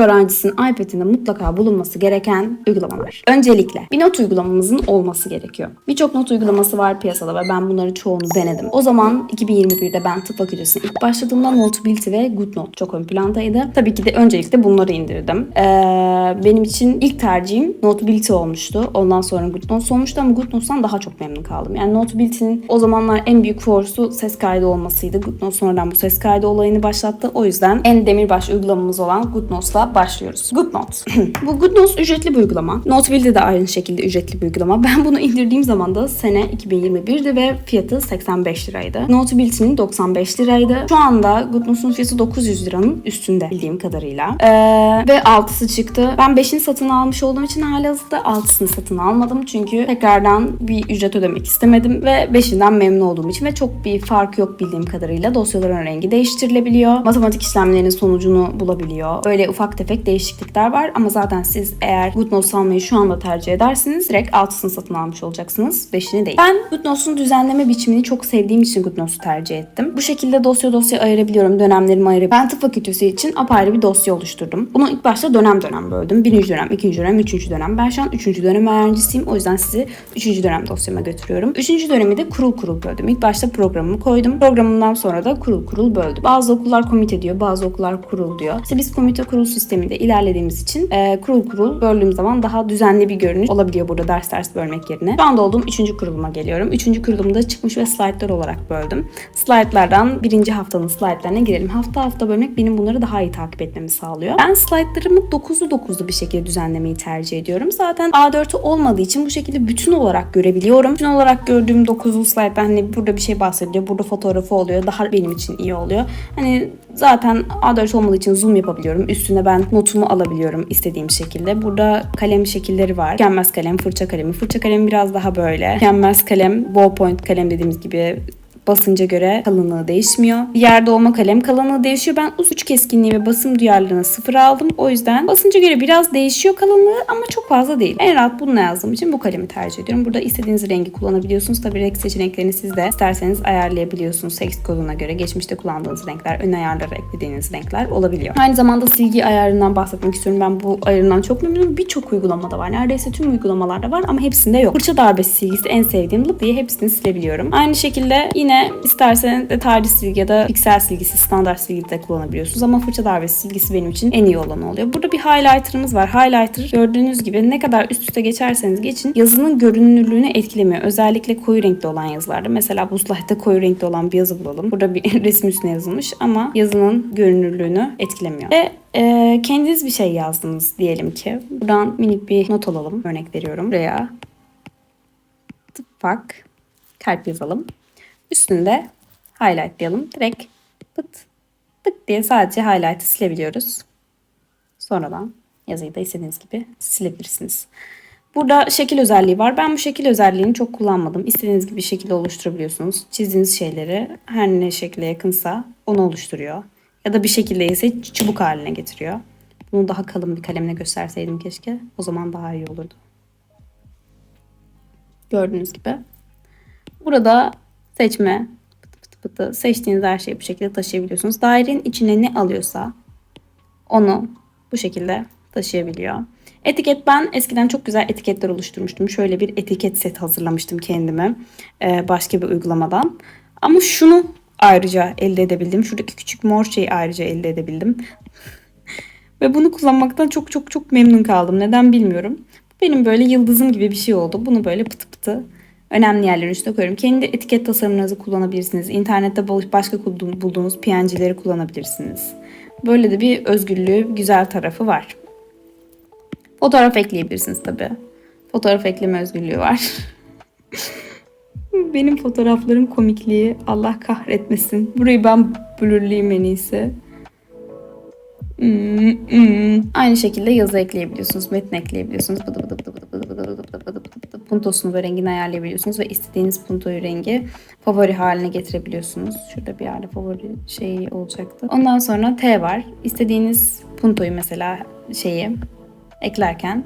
Öğrencisinin iPad'inde mutlaka bulunması gereken uygulamalar. Öncelikle bir not uygulamamızın olması gerekiyor. Birçok not uygulaması var piyasada ve ben bunların çoğunu denedim. O zaman 2021'de ben tıp fakültesine ilk başladığımda Notability ve GoodNote çok ön plandaydı. Tabii ki de öncelikle bunları indirdim. Ee, benim için ilk tercihim Notability olmuştu. Ondan sonra GoodNotes olmuştu ama GoodNotes'tan daha çok memnun kaldım. Yani Notability'nin o zamanlar en büyük force'u ses kaydı olmasıydı. GoodNotes sonradan bu ses kaydı olayını başlattı. O yüzden en demirbaş uygulamamız olan GoodNotes'la başlıyoruz. GoodNotes. bu GoodNotes ücretli bir uygulama. Notability de aynı şekilde ücretli bir uygulama. Ben bunu indirdiğim zaman da sene 2021'di ve fiyatı 85 liraydı. Notability'nin 95 liraydı. Şu anda GoodNotes'un fiyatı 900 liranın üstünde bildiğim kadarıyla. Ee, ve 6'sı çıktı. Ben 5'ini satın almış olduğum için halihazırda 6'sını satın almadım. Çünkü tekrardan bir ücret ödemek istemedim ve 5'inden memnun olduğum için ve çok bir fark yok bildiğim kadarıyla. Dosyaların rengi değiştirilebiliyor. Matematik işlemlerinin sonucunu bulabiliyor. Öyle ufak tefek değişiklikler var ama zaten siz eğer GoodNotes almayı şu anda tercih edersiniz direkt 6'sını satın almış olacaksınız. 5'ini değil. Ben GoodNotes'un düzenleme biçimini çok sevdiğim için GoodNotes'u tercih ettim. Bu şekilde dosya dosya ayırabiliyorum. Dönemlerimi ayırabiliyorum. Ben tıp fakültesi için apayrı bir dosya oluşturdum. Bunu ilk başta dönem dönem böldüm. Birinci dönem, ikinci dönem, üçüncü dönem. Ben şu an üçüncü dönem öğrencisiyim. O yüzden sizi üçüncü dönem dosyama götürüyorum. Üçüncü dönemi de kurul kurul böldüm. İlk başta programımı koydum. Programımdan sonra da kurul kurul böldüm. Bazı okullar komite diyor, bazı okullar kurul diyor. İşte biz komite kurul sisteminde ilerlediğimiz için e, kurul kurul böldüğüm zaman daha düzenli bir görünüş olabiliyor burada ders ders bölmek yerine. Şu anda olduğum üçüncü kuruluma geliyorum. Üçüncü kurulumda çıkmış ve slaytlar olarak böldüm. Slaytlardan birinci haftanın slaytlarına girelim. Hafta hafta bölmek benim bunları daha iyi takip etmemi sağlıyor. Ben slaytlarımı 9'lu 9'lu bir şekilde düzenlemeyi tercih ediyorum. Zaten A4'ü olmadığı için bu şekilde bütün olarak görebiliyorum. Bütün olarak gördüğüm 9'lu slaytlar hani burada bir şey bahsediliyor, burada fotoğrafı oluyor. Daha benim için iyi oluyor. Hani zaten A4 olmadığı için zoom yapabiliyorum. Üstüne ben notumu alabiliyorum istediğim şekilde. Burada kalem şekilleri var. Tükenmez kalem, fırça kalemi. Fırça kalemi biraz daha böyle. Tükenmez kalem, ballpoint kalem dediğimiz gibi basınca göre kalınlığı değişmiyor. Bir yerde olma kalem kalınlığı değişiyor. Ben uç keskinliği ve basım duyarlılığını sıfır aldım. O yüzden basınca göre biraz değişiyor kalınlığı ama çok fazla değil. En rahat bununla yazdığım için bu kalemi tercih ediyorum. Burada istediğiniz rengi kullanabiliyorsunuz. Tabii renk seçeneklerini siz de isterseniz ayarlayabiliyorsunuz. Sex koduna göre geçmişte kullandığınız renkler, ön ayarlara eklediğiniz renkler olabiliyor. Aynı zamanda silgi ayarından bahsetmek istiyorum. Ben bu ayarından çok memnunum. Birçok uygulamada var. Neredeyse tüm uygulamalarda var ama hepsinde yok. Fırça darbesi silgisi en sevdiğim lık diye hepsini silebiliyorum. Aynı şekilde yine isterseniz de tarih silgi ya da piksel silgisi, standart silgi de kullanabiliyorsunuz. Ama fırça darbesi silgisi benim için en iyi olanı oluyor. Burada bir highlighter'ımız var. Highlighter gördüğünüz gibi ne kadar üst üste geçerseniz geçin yazının görünürlüğünü etkilemiyor. Özellikle koyu renkli olan yazılarda. Mesela bu slide'da koyu renkli olan bir yazı bulalım. Burada bir resim üstüne yazılmış ama yazının görünürlüğünü etkilemiyor. Ve e, kendiniz bir şey yazdınız diyelim ki. Buradan minik bir not alalım. Örnek veriyorum. Buraya tıpak kalp yazalım. Üstünde highlightlayalım. Direkt pıt tık diye sadece highlight'ı silebiliyoruz. Sonradan yazıyı da istediğiniz gibi silebilirsiniz. Burada şekil özelliği var. Ben bu şekil özelliğini çok kullanmadım. İstediğiniz gibi şekil oluşturabiliyorsunuz. Çizdiğiniz şeyleri her ne şekle yakınsa onu oluşturuyor. Ya da bir şekilde ise çubuk haline getiriyor. Bunu daha kalın bir kalemle gösterseydim keşke. O zaman daha iyi olurdu. Gördüğünüz gibi. Burada seçme pıtı pıtı pıtı seçtiğiniz her şeyi bu şekilde taşıyabiliyorsunuz. Dairenin içine ne alıyorsa onu bu şekilde taşıyabiliyor. Etiket ben eskiden çok güzel etiketler oluşturmuştum. Şöyle bir etiket set hazırlamıştım kendime e, başka bir uygulamadan. Ama şunu ayrıca elde edebildim. Şuradaki küçük mor şeyi ayrıca elde edebildim. Ve bunu kullanmaktan çok çok çok memnun kaldım. Neden bilmiyorum. Benim böyle yıldızım gibi bir şey oldu. Bunu böyle pıtı pıtı önemli yerlerin üstüne koyuyorum. Kendi etiket tasarımlarınızı kullanabilirsiniz. İnternette başka bulduğunuz PNG'leri kullanabilirsiniz. Böyle de bir özgürlüğü, güzel tarafı var. Fotoğraf ekleyebilirsiniz tabii. Fotoğraf ekleme özgürlüğü var. Benim fotoğraflarım komikliği Allah kahretmesin. Burayı ben blurlayayım en iyisi. Aynı şekilde yazı ekleyebiliyorsunuz, metin ekleyebiliyorsunuz. Bıdı bıdı. Puntosunu ve rengini ayarlayabiliyorsunuz ve istediğiniz puntoyu rengi favori haline getirebiliyorsunuz. Şurada bir yerde favori şeyi olacaktı. Ondan sonra T var. İstediğiniz puntoyu mesela şeyi eklerken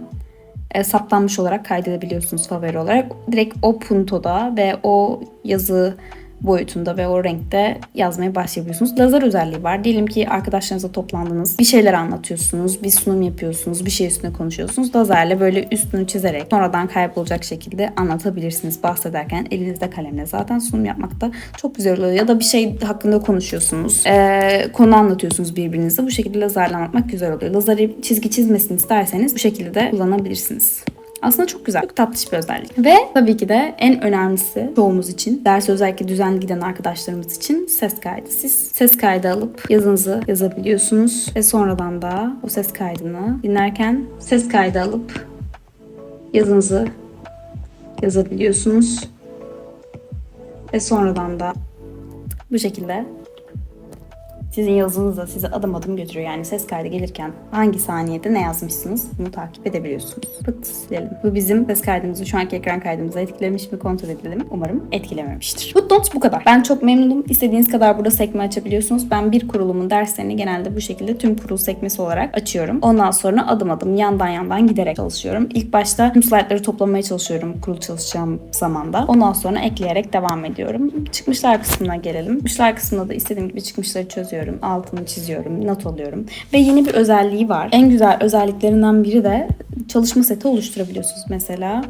e, saptanmış olarak kaydedebiliyorsunuz favori olarak. Direkt o puntoda ve o yazı boyutunda ve o renkte yazmaya başlayabiliyorsunuz. Lazer özelliği var. Diyelim ki arkadaşlarınızla toplandınız. Bir şeyler anlatıyorsunuz. Bir sunum yapıyorsunuz. Bir şey üstüne konuşuyorsunuz. Lazerle böyle üstünü çizerek sonradan kaybolacak şekilde anlatabilirsiniz. Bahsederken elinizde kalemle zaten sunum yapmakta çok güzel oluyor. Ya da bir şey hakkında konuşuyorsunuz. Ee, konu anlatıyorsunuz birbirinize. Bu şekilde lazerle anlatmak güzel oluyor. Lazeri çizgi çizmesini isterseniz bu şekilde de kullanabilirsiniz. Aslında çok güzel, çok tatlış bir özellik. Ve tabii ki de en önemlisi çoğumuz için, ders özellikle düzenli giden arkadaşlarımız için ses kaydı. Siz ses kaydı alıp yazınızı yazabiliyorsunuz ve sonradan da o ses kaydını dinlerken ses kaydı alıp yazınızı yazabiliyorsunuz. Ve sonradan da bu şekilde sizin yazınız da sizi adım adım götürüyor. Yani ses kaydı gelirken hangi saniyede ne yazmışsınız bunu takip edebiliyorsunuz. Pıt silelim. Bu bizim ses kaydımızı şu anki ekran kaydımıza etkilemiş mi kontrol edelim. Umarım etkilememiştir. Footnotes bu kadar. Ben çok memnunum. İstediğiniz kadar burada sekme açabiliyorsunuz. Ben bir kurulumun derslerini genelde bu şekilde tüm kurul sekmesi olarak açıyorum. Ondan sonra adım adım yandan yandan giderek çalışıyorum. İlk başta tüm slaytları toplamaya çalışıyorum kurul çalışacağım zamanda. Ondan sonra ekleyerek devam ediyorum. Çıkmışlar kısmına gelelim. Çıkmışlar kısmında da istediğim gibi çıkmışları çözüyorum. Altını çiziyorum. Not alıyorum. Ve yeni bir özelliği var. En güzel özelliklerinden biri de çalışma seti oluşturabiliyorsunuz. Mesela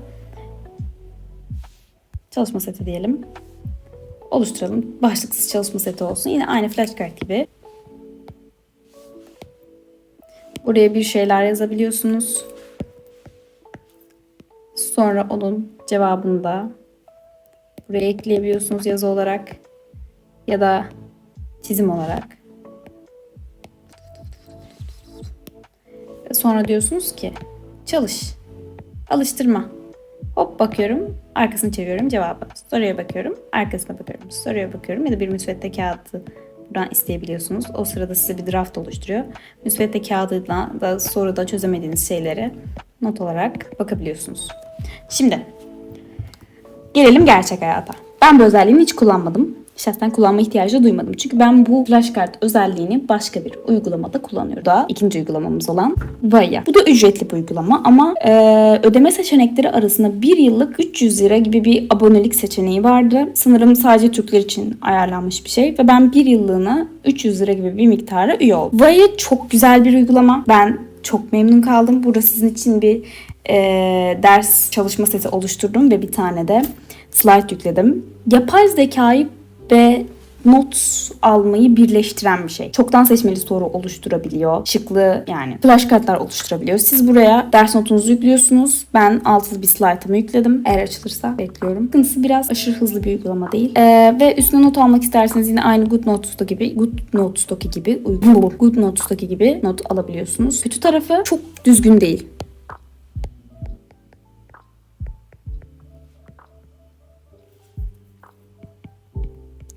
çalışma seti diyelim. Oluşturalım. Başlıksız çalışma seti olsun. Yine aynı flashcard gibi. Buraya bir şeyler yazabiliyorsunuz. Sonra onun cevabını da buraya ekleyebiliyorsunuz yazı olarak ya da çizim olarak. Sonra diyorsunuz ki çalış. Alıştırma. Hop bakıyorum, arkasını çeviriyorum cevabı. Soruya bakıyorum, arkasına bakıyorum. Soruya bakıyorum ya da bir müsvedde kağıdı buradan isteyebiliyorsunuz. O sırada size bir draft oluşturuyor. Müsvedde kağıdıyla da soruda çözemediğiniz şeyleri not olarak bakabiliyorsunuz. Şimdi gelelim gerçek hayata. Ben bu özelliğini hiç kullanmadım şahsen kullanma ihtiyacı duymadım. Çünkü ben bu flashcard özelliğini başka bir uygulamada kullanıyorum. Da ikinci uygulamamız olan Vaya. Bu da ücretli bir uygulama ama e, ödeme seçenekleri arasında bir yıllık 300 lira gibi bir abonelik seçeneği vardı. Sanırım sadece Türkler için ayarlanmış bir şey ve ben bir yıllığına 300 lira gibi bir miktara üye oldum. Vaya çok güzel bir uygulama. Ben çok memnun kaldım. Burada sizin için bir e, ders çalışma seti oluşturdum ve bir tane de slide yükledim. Yapay zekayı ve not almayı birleştiren bir şey. Çoktan seçmeli soru oluşturabiliyor. Şıklı yani flashcardlar oluşturabiliyor. Siz buraya ders notunuzu yüklüyorsunuz. Ben altılı bir slide'ımı yükledim. Eğer açılırsa bekliyorum. Sıkıntısı biraz aşırı hızlı bir uygulama değil. Ee, ve üstüne not almak isterseniz yine aynı Good Notes'taki gibi Good Notes'taki gibi Good Notes'taki gibi not alabiliyorsunuz. Kötü tarafı çok düzgün değil.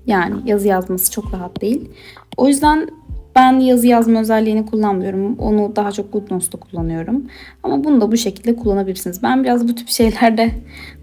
Yani yazı yazması çok rahat değil. O yüzden ben yazı yazma özelliğini kullanmıyorum. Onu daha çok GoodNotes'ta kullanıyorum. Ama bunu da bu şekilde kullanabilirsiniz. Ben biraz bu tip şeylerde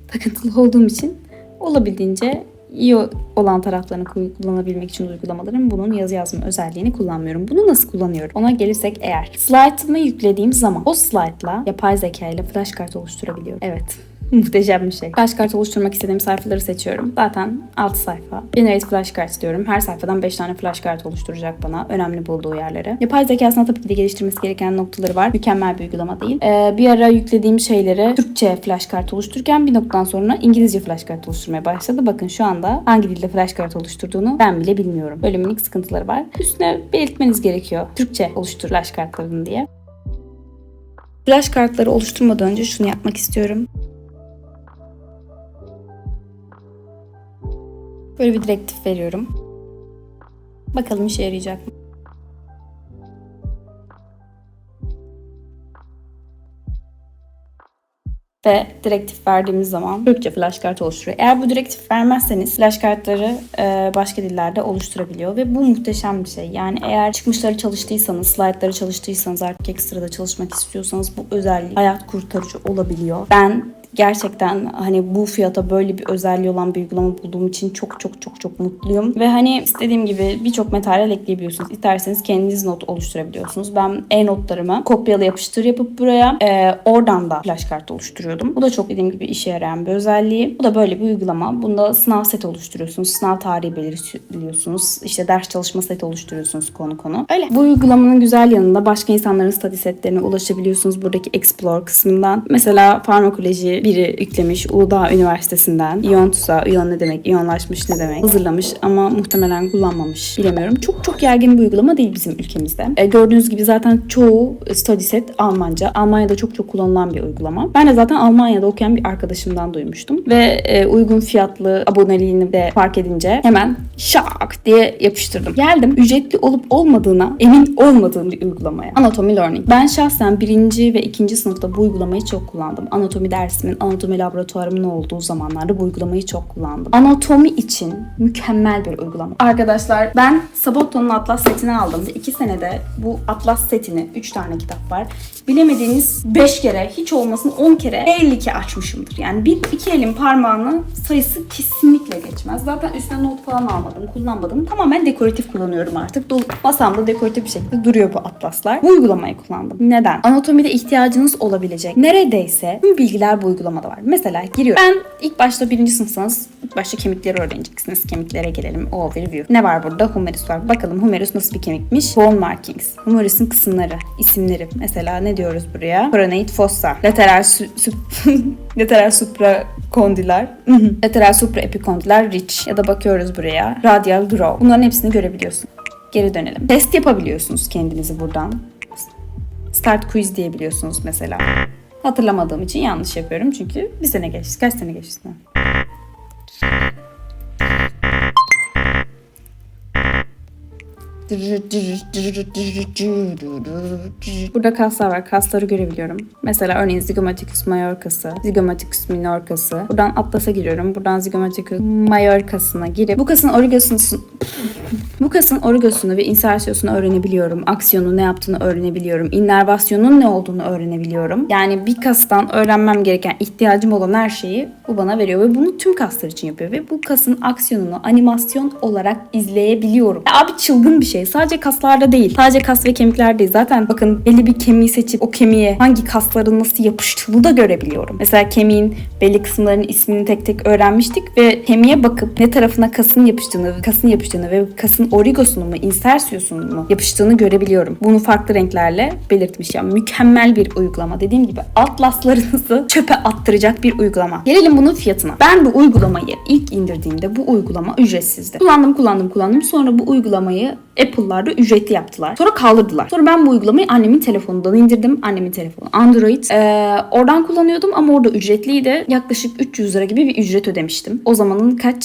takıntılı olduğum için olabildiğince iyi olan taraflarını kullanabilmek için uygulamaların bunun yazı yazma özelliğini kullanmıyorum. Bunu nasıl kullanıyorum? Ona gelirsek eğer slide'ımı yüklediğim zaman o slide'la yapay zeka ile flashcard oluşturabiliyorum. Evet. Muhteşem bir şey. Flashcard oluşturmak istediğim sayfaları seçiyorum. Zaten 6 sayfa. Generate flashcard diyorum. Her sayfadan 5 tane flashcard oluşturacak bana. Önemli bulduğu yerleri. Yapay zekasına tabii ki de geliştirmesi gereken noktaları var. Mükemmel bir uygulama değil. Ee, bir ara yüklediğim şeyleri Türkçe flashcard oluştururken bir noktadan sonra İngilizce flashcard oluşturmaya başladı. Bakın şu anda hangi dilde flashcard oluşturduğunu ben bile bilmiyorum. Böyle minik sıkıntıları var. Üstüne belirtmeniz gerekiyor. Türkçe oluştur flashcardlarını diye. Flashcardları oluşturmadan önce şunu yapmak istiyorum. Böyle bir direktif veriyorum. Bakalım işe yarayacak mı? ve direktif verdiğimiz zaman Türkçe flashkart oluşturuyor. Eğer bu direktif vermezseniz flashkartları e, başka dillerde oluşturabiliyor ve bu muhteşem bir şey. Yani eğer çıkmışları çalıştıysanız, slaytları çalıştıysanız artık ekstrada çalışmak istiyorsanız bu özellik hayat kurtarıcı olabiliyor. Ben Gerçekten hani bu fiyata böyle bir özelliği olan bir uygulama bulduğum için çok çok çok çok mutluyum. Ve hani istediğim gibi birçok materyal ekleyebiliyorsunuz. İsterseniz kendiniz not oluşturabiliyorsunuz. Ben e-notlarımı kopyala yapıştır yapıp buraya e, oradan da flash kart oluşturuyordum. Bu da çok dediğim gibi işe yarayan bir özelliği. Bu da böyle bir uygulama. Bunda sınav seti oluşturuyorsunuz. Sınav tarihi belirliyorsunuz. İşte ders çalışma seti oluşturuyorsunuz konu konu. Öyle. Bu uygulamanın güzel yanında başka insanların study setlerine ulaşabiliyorsunuz. Buradaki Explore kısmından. Mesela farmakoloji biri yüklemiş Uludağ Üniversitesi'nden. İyon tuzağı, iyon ne demek, iyonlaşmış ne demek hazırlamış ama muhtemelen kullanmamış. Bilemiyorum. Çok çok yaygın bir uygulama değil bizim ülkemizde. E, gördüğünüz gibi zaten çoğu study set Almanca. Almanya'da çok çok kullanılan bir uygulama. Ben de zaten Almanya'da okuyan bir arkadaşımdan duymuştum. Ve e, uygun fiyatlı aboneliğini de fark edince hemen şak diye yapıştırdım. Geldim ücretli olup olmadığına emin olmadığım bir uygulamaya. Anatomy Learning. Ben şahsen birinci ve ikinci sınıfta bu uygulamayı çok kullandım. Anatomi dersimin, anatomi laboratuvarımın olduğu zamanlarda bu uygulamayı çok kullandım. Anatomi için mükemmel bir uygulama. Arkadaşlar ben Sabotto'nun Atlas setini aldım. 2 senede bu Atlas setini 3 tane kitap var. Bilemediğiniz 5 kere hiç olmasın 10 kere belli ki açmışımdır. Yani bir iki elin parmağını sayısı kesinlikle geçmez. Zaten üstüne not falan almadım, kullanmadım. Tamamen dekoratif kullanıyorum artık. Dolu- Masamda dekoratif bir şekilde duruyor bu atlaslar. Bu uygulamayı kullandım. Neden? Anatomide ihtiyacınız olabilecek neredeyse tüm bilgiler bu uygulamada var. Mesela giriyorum. Ben ilk başta birinci sınıfsanız ilk başta kemikleri öğreneceksiniz. Kemiklere gelelim. Overview. Ne var burada? Humerus var. Bakalım humerus nasıl bir kemikmiş? Bone markings. Humerus'un kısımları, isimleri. Mesela ne diyoruz buraya? Coronate fossa. Lateral su- lateral supracondylar. lateral supraepicondylar ridge. Ya da bakıyoruz buraya. Radial grow. Bunların hepsini görebiliyorsun. Geri dönelim. Test yapabiliyorsunuz kendinizi buradan. Start quiz diyebiliyorsunuz mesela. Hatırlamadığım için yanlış yapıyorum çünkü bir sene geçti. Kaç sene geçti? Burada kaslar var. Kasları görebiliyorum. Mesela örneğin Zygomatikus majorkası, Zygomatikus minorkası. Buradan Atlas'a giriyorum. Buradan Zygomatikus majorkasına girip bu kasın origosunu bu kasın origosunu ve insersiyosunu öğrenebiliyorum. Aksiyonu ne yaptığını öğrenebiliyorum. İnnervasyonun ne olduğunu öğrenebiliyorum. Yani bir kastan öğrenmem gereken ihtiyacım olan her şeyi bu bana veriyor ve bunu tüm kaslar için yapıyor ve bu kasın aksiyonunu animasyon olarak izleyebiliyorum. Ya abi çılgın bir şey. Sadece kaslarda değil. Sadece kas ve kemikler değil. Zaten bakın belli bir kemiği seçip o kemiğe hangi kasların nasıl yapıştığını da görebiliyorum. Mesela kemiğin belli kısımlarının ismini tek tek öğrenmiştik ve kemiğe bakıp ne tarafına kasın yapıştığını, kasın yapıştığını ve kasın origosunu mu, insersiyosunu mu yapıştığını görebiliyorum. Bunu farklı renklerle belirtmiş. Yani mükemmel bir uygulama. Dediğim gibi atlaslarınızı çöpe attıracak bir uygulama. Gelelim bunun fiyatına. Ben bu uygulamayı ilk indirdiğimde bu uygulama ücretsizdi. Kullandım, kullandım, kullandım. Sonra bu uygulamayı Apple'larda ücretli yaptılar. Sonra kaldırdılar. Sonra ben bu uygulamayı annemin telefonundan indirdim. Annemin telefonu Android. Ee, oradan kullanıyordum ama orada ücretliydi. Yaklaşık 300 lira gibi bir ücret ödemiştim. O zamanın kaç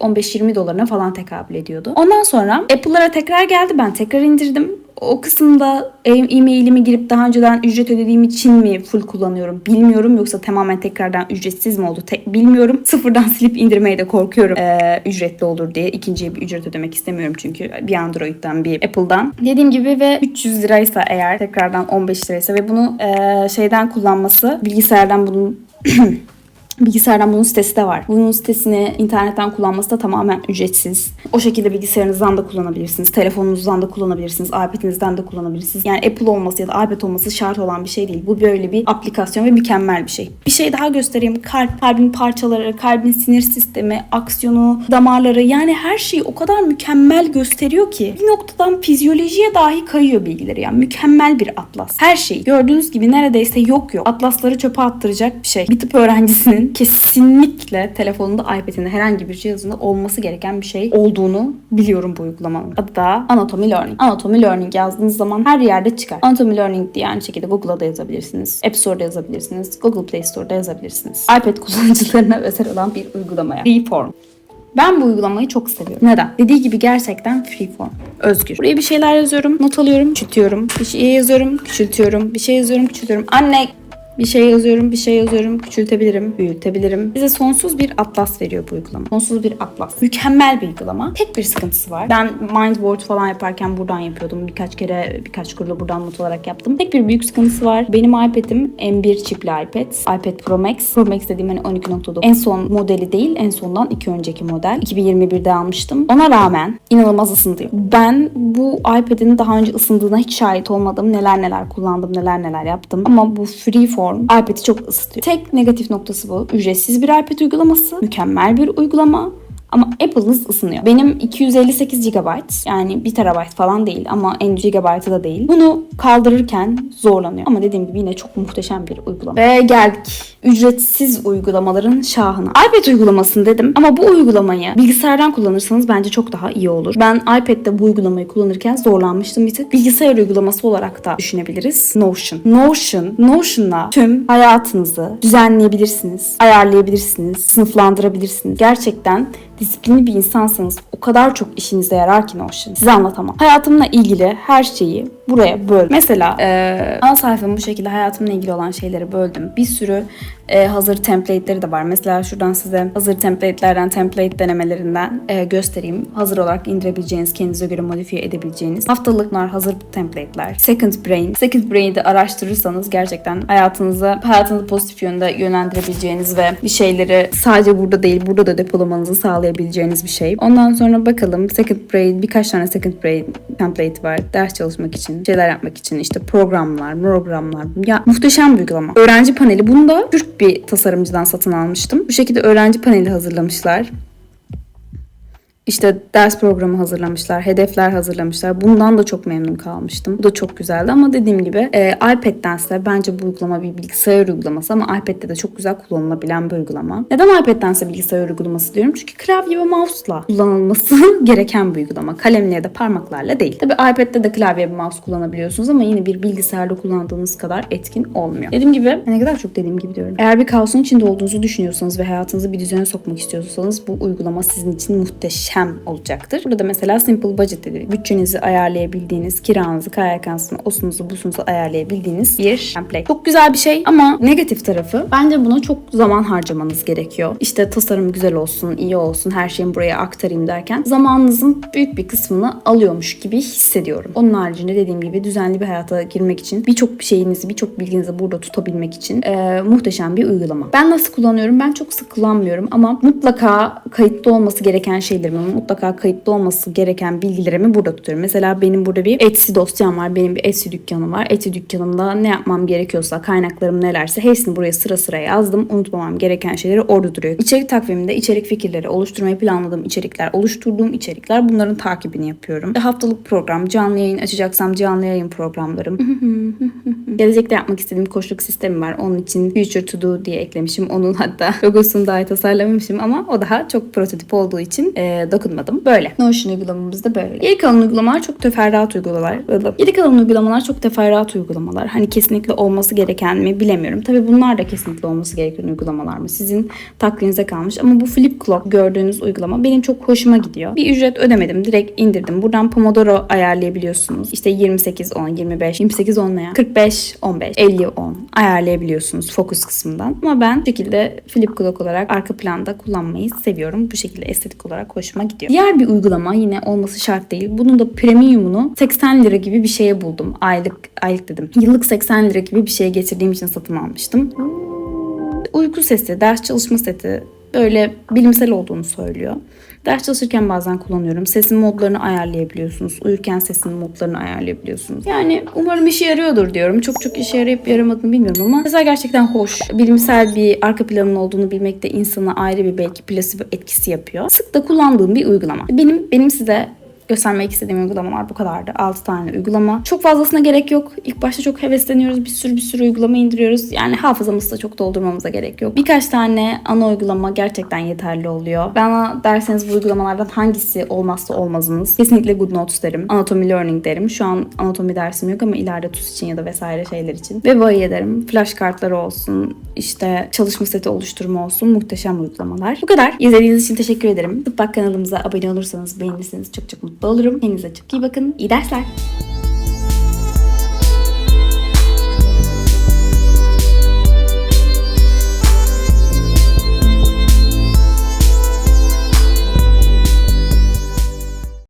15-20 dolarına falan tekabül ediyordu. Ondan sonra Apple'lara tekrar geldi. Ben tekrar indirdim. O kısımda e- e-mailimi girip daha önceden ücret ödediğim için mi full kullanıyorum bilmiyorum. Yoksa tamamen tekrardan ücretsiz mi oldu tek bilmiyorum. Sıfırdan silip indirmeye de korkuyorum ee, ücretli olur diye. İkinciye bir ücret ödemek istemiyorum çünkü bir Android'den bir Apple'dan. Dediğim gibi ve 300 liraysa eğer tekrardan 15 liraysa ve bunu ee, şeyden kullanması bilgisayardan bunun Bilgisayardan bunun sitesi de var. Bunun sitesini internetten kullanması da tamamen ücretsiz. O şekilde bilgisayarınızdan da kullanabilirsiniz. Telefonunuzdan da kullanabilirsiniz. iPad'inizden de kullanabilirsiniz. Yani Apple olması ya da iPad olması şart olan bir şey değil. Bu böyle bir aplikasyon ve mükemmel bir şey. Bir şey daha göstereyim. Kalp, kalbin parçaları, kalbin sinir sistemi, aksiyonu, damarları yani her şeyi o kadar mükemmel gösteriyor ki bir noktadan fizyolojiye dahi kayıyor bilgileri. Yani mükemmel bir atlas. Her şey gördüğünüz gibi neredeyse yok yok. Atlasları çöpe attıracak bir şey. Bir tıp öğrencisinin kesinlikle telefonunda, iPad'inde herhangi bir cihazında olması gereken bir şey olduğunu biliyorum bu uygulamanın. Adı da Anatomy Learning. Anatomy Learning yazdığınız zaman her yerde çıkar. Anatomy Learning diye aynı şekilde Google'a da yazabilirsiniz. App Store'da yazabilirsiniz. Google Play Store'da yazabilirsiniz. iPad kullanıcılarına özel olan bir uygulamaya. Freeform. Ben bu uygulamayı çok seviyorum. Neden? Dediği gibi gerçekten freeform. Özgür. Buraya bir şeyler yazıyorum, not alıyorum, küçültüyorum. Bir şey yazıyorum, küçültüyorum. Bir şey yazıyorum, küçültüyorum. Anne Bir şey yazıyorum, bir şey yazıyorum, küçültebilirim, büyütebilirim. Bize sonsuz bir atlas veriyor bu uygulama. Sonsuz bir atlas. Mükemmel bir uygulama. Tek bir sıkıntısı var. Ben Mindboard falan yaparken buradan yapıyordum. Birkaç kere, birkaç kurulu buradan not olarak yaptım. Tek bir büyük sıkıntısı var. Benim iPad'im M1 çipli iPad. iPad Pro Max. Pro Max dediğim hani 12.9. En son modeli değil, en sondan iki önceki model. 2021'de almıştım. Ona rağmen inanılmaz ısındı. Ben bu iPad'in daha önce ısındığına hiç şahit olmadım. Neler neler kullandım, neler neler yaptım. Ama bu Freeform iPad'i çok ısıtıyor. Tek negatif noktası bu. Ücretsiz bir iPad uygulaması. Mükemmel bir uygulama. Ama Apple'ınız ısınıyor. Benim 258 GB yani 1 TB falan değil ama en GB'ı da değil. Bunu kaldırırken zorlanıyor. Ama dediğim gibi yine çok muhteşem bir uygulama. Ve geldik ücretsiz uygulamaların şahına. iPad uygulamasını dedim ama bu uygulamayı bilgisayardan kullanırsanız bence çok daha iyi olur. Ben iPad'de bu uygulamayı kullanırken zorlanmıştım bir tık. Bilgisayar uygulaması olarak da düşünebiliriz. Notion. Notion, Notion'la tüm hayatınızı düzenleyebilirsiniz, ayarlayabilirsiniz, sınıflandırabilirsiniz. Gerçekten disiplinli bir insansanız o kadar çok işinize yarar ki Notion. Size anlatamam. Hayatımla ilgili her şeyi buraya böl. Mesela e, ana sayfamı bu şekilde hayatımla ilgili olan şeyleri böldüm. Bir sürü e, hazır template'leri de var. Mesela şuradan size hazır template'lerden, template denemelerinden e, göstereyim. Hazır olarak indirebileceğiniz, kendinize göre modifiye edebileceğiniz haftalıklar, hazır template'ler. Second Brain. Second Brain'i de araştırırsanız gerçekten hayatınıza, hayatınızı pozitif yönde yönlendirebileceğiniz ve bir şeyleri sadece burada değil, burada da depolamanızı sağlayabileceğiniz bir şey. Ondan sonra bakalım Second Brain, birkaç tane Second Brain template var. Ders çalışmak için, şeyler yapmak için işte programlar, programlar. Ya muhteşem bir uygulama. Öğrenci paneli. Bunu da Türk bir tasarımcıdan satın almıştım. Bu şekilde öğrenci paneli hazırlamışlar. İşte ders programı hazırlamışlar, hedefler hazırlamışlar. Bundan da çok memnun kalmıştım. Bu da çok güzeldi ama dediğim gibi e, iPad'dense bence bu uygulama bir bilgisayar uygulaması ama iPad'de de çok güzel kullanılabilen bir uygulama. Neden iPad'dense bilgisayar uygulaması diyorum? Çünkü klavye ve mouse'la kullanılması gereken bir uygulama. Kalemle ya da parmaklarla değil. Tabii iPad'de de klavye ve mouse kullanabiliyorsunuz ama yine bir bilgisayarda kullandığınız kadar etkin olmuyor. Dediğim gibi ne kadar çok dediğim gibi diyorum. Eğer bir kaosun içinde olduğunuzu düşünüyorsanız ve hayatınızı bir düzene sokmak istiyorsanız bu uygulama sizin için muhteşem olacaktır. Burada mesela Simple Budget dedi. Bütçenizi ayarlayabildiğiniz, kiranızı, KYK'sını, osunuzu, busunuzu ayarlayabildiğiniz bir template. Çok güzel bir şey ama negatif tarafı bence buna çok zaman harcamanız gerekiyor. İşte tasarım güzel olsun, iyi olsun, her şeyimi buraya aktarayım derken zamanınızın büyük bir kısmını alıyormuş gibi hissediyorum. Onun haricinde dediğim gibi düzenli bir hayata girmek için birçok şeyinizi, birçok bilginizi burada tutabilmek için e, muhteşem bir uygulama. Ben nasıl kullanıyorum? Ben çok sık kullanmıyorum ama mutlaka kayıtlı olması gereken şeylerimi, mutlaka kayıtlı olması gereken bilgilerimi burada tutuyorum. Mesela benim burada bir Etsy dosyam var. Benim bir Etsy dükkanım var. Etsy dükkanımda ne yapmam gerekiyorsa, kaynaklarım nelerse hepsini buraya sıra sıra yazdım. Unutmamam gereken şeyleri orada duruyor. İçerik takviminde içerik fikirleri, oluşturmayı planladığım içerikler, oluşturduğum içerikler bunların takibini yapıyorum. Haftalık program, canlı yayın açacaksam canlı yayın programlarım. Gelecekte yapmak istediğim koşuluk sistemi var. Onun için Future To Do diye eklemişim. Onun hatta logosunu dahi tasarlamamışım ama o daha çok prototip olduğu için e, dokunmadım. Böyle. Notion uygulamamız da böyle. Geri kalan uygulamalar çok teferruat uygulamalar. Geri kalan uygulamalar çok teferruat uygulamalar. Hani kesinlikle olması gereken mi bilemiyorum. Tabii bunlar da kesinlikle olması gereken uygulamalar mı? Sizin takdirinize kalmış. Ama bu Flip Clock gördüğünüz uygulama benim çok hoşuma gidiyor. Bir ücret ödemedim. Direkt indirdim. Buradan Pomodoro ayarlayabiliyorsunuz. İşte 28 10, 25, 28 10 ya 45 15, 50 10 ayarlayabiliyorsunuz fokus kısmından. Ama ben bu şekilde Flip Clock olarak arka planda kullanmayı seviyorum. Bu şekilde estetik olarak hoşuma gidiyor. Diğer bir uygulama yine olması şart değil. Bunun da premiumunu 80 lira gibi bir şeye buldum. Aylık aylık dedim. Yıllık 80 lira gibi bir şeye getirdiğim için satın almıştım. Uyku sesi, ders çalışma seti böyle bilimsel olduğunu söylüyor. Ders çalışırken bazen kullanıyorum. Sesin modlarını ayarlayabiliyorsunuz. Uyurken sesin modlarını ayarlayabiliyorsunuz. Yani umarım işe yarıyordur diyorum. Çok çok işe yarayıp yaramadığını bilmiyorum ama mesela gerçekten hoş. Bilimsel bir arka planın olduğunu bilmek de insana ayrı bir belki plasebo etkisi yapıyor. Sık da kullandığım bir uygulama. Benim benim size göstermek istediğim uygulamalar bu kadardı. 6 tane uygulama. Çok fazlasına gerek yok. İlk başta çok hevesleniyoruz. Bir sürü bir sürü uygulama indiriyoruz. Yani hafızamızı da çok doldurmamıza gerek yok. Birkaç tane ana uygulama gerçekten yeterli oluyor. Bana derseniz bu uygulamalardan hangisi olmazsa olmazınız? Kesinlikle Good Notes derim. Anatomy Learning derim. Şu an anatomi dersim yok ama ileride TUS için ya da vesaire şeyler için. Ve Vahiy derim. Flash kartları olsun. işte çalışma seti oluşturma olsun. Muhteşem uygulamalar. Bu kadar. İzlediğiniz için teşekkür ederim. Tıbbak kanalımıza abone olursanız beğenirseniz çok çok mutlu olurum. Kendinize çok iyi bakın. İyi dersler.